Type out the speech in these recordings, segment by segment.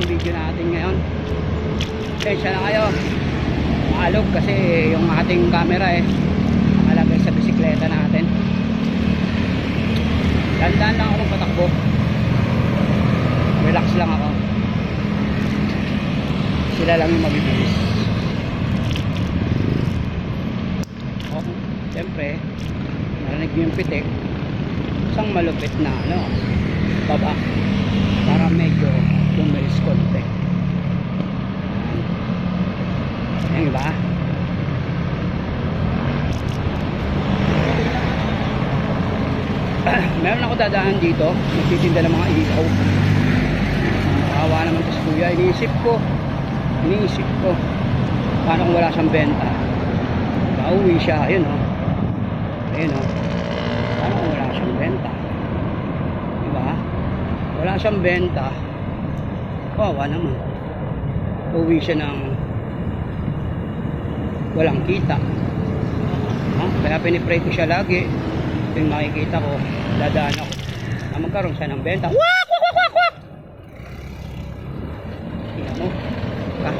yung video natin ngayon. Tensya na kayo. Maalog kasi yung ating camera eh. Nakalagay sa bisikleta natin. Dandan lang ako magpatakbo. Relax lang ako. Sila lang yung mabibilis. Oh, siyempre, narinig yung pitik. Isang malupit na ano, baba. Para medyo bumilis konti. Ayan, di ba? Meron ako dadaan dito, nagtitinda ng mga ilaw. Kawawa naman to si kuya. Iniisip ko, iniisip ko, paano kung wala siyang benta? Pauwi siya, ayun o. Ayun o. Paano kung wala siyang benta? Diba? Wala siyang benta. Kawawa naman. Uwi siya ng walang kita. Ha? Kaya pinipray ko siya lagi. Yung makikita ko, dadaan ako. Na magkaroon siya ng benta. Wak! Wak! Wak! Wak! Wak! Tingnan mo. Ah.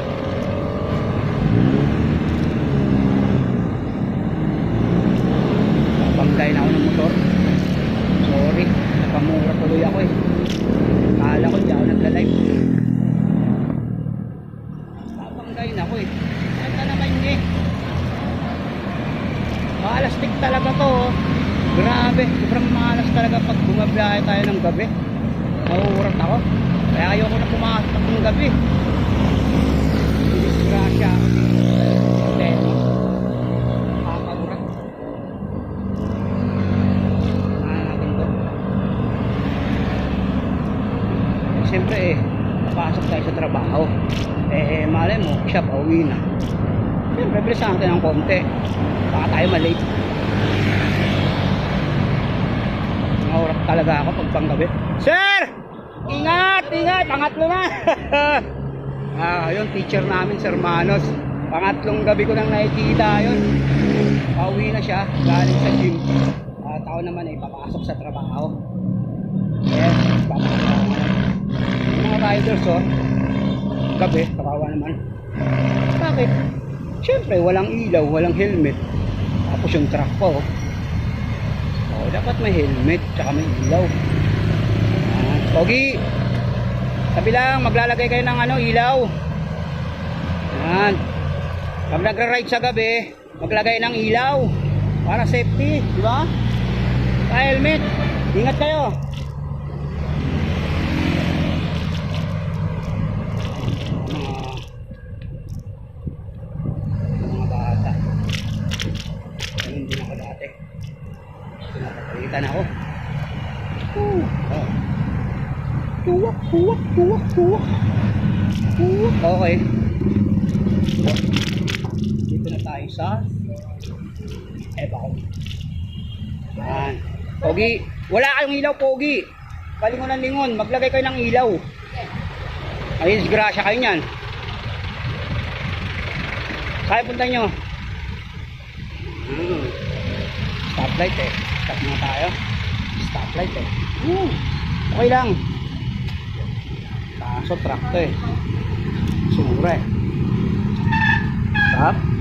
Napanggay na ako ng motor. Sorry. Napamura tuloy ako eh. Kala ko di ako nagla-live. Napanggay na ako eh. Ito naman eh. Maalastik talaga to. oh. Grabe. Sobrang malas talaga pag bumabiyahe tayo ng gabi. Nauurat ako. Kaya ayoko na pumasok ng gabi. Disgrasya. Steady. Nakakagurat. Ano natin to? Eh, Siyempre eh, napasok tayo sa trabaho. Eh, malay mo, siya pauwi na. Siyempre, bilisan natin ng konti. Baka tayo malate. Naurat talaga ako pag panggabi. Sir! Ingat! Ingat! Pangatlo na! ah, yun, teacher namin, Sir Manos. Pangatlong gabi ko nang nakikita yun. Pauwi na siya, galing sa gym. At ako naman ay papasok sa trabaho. Yes, papasok ako mga riders, oh. Gabi, kawawa naman. Bakit? Siyempre, walang ilaw, walang helmet. Tapos yung truck pa, oh. Oh, dapat may helmet, tsaka may ilaw. Ah, Pogi! Sabi lang, maglalagay kayo ng ano, ilaw. Yan. Pag nagra-ride sa gabi, maglagay ng ilaw. Para safety, di ba? Sa helmet. Ingat kayo. Mga mga bata. Ganun din ako. Uh, oh. Tuwak, tuwak, tuwak, tuwak. Tuwak. Okay. Dito na tayo sa Ebaw. Yan. Pogi. Wala kayong ilaw, Pogi. Palingon ng lingon. Maglagay kayo ng ilaw. Ay, disgrasya kayo niyan. Kaya punta nyo. Stoplight eh. Stop na tayo. Stoplight eh. Hmm. Okay lang. Kaso truck to eh. Sumura eh. Stop.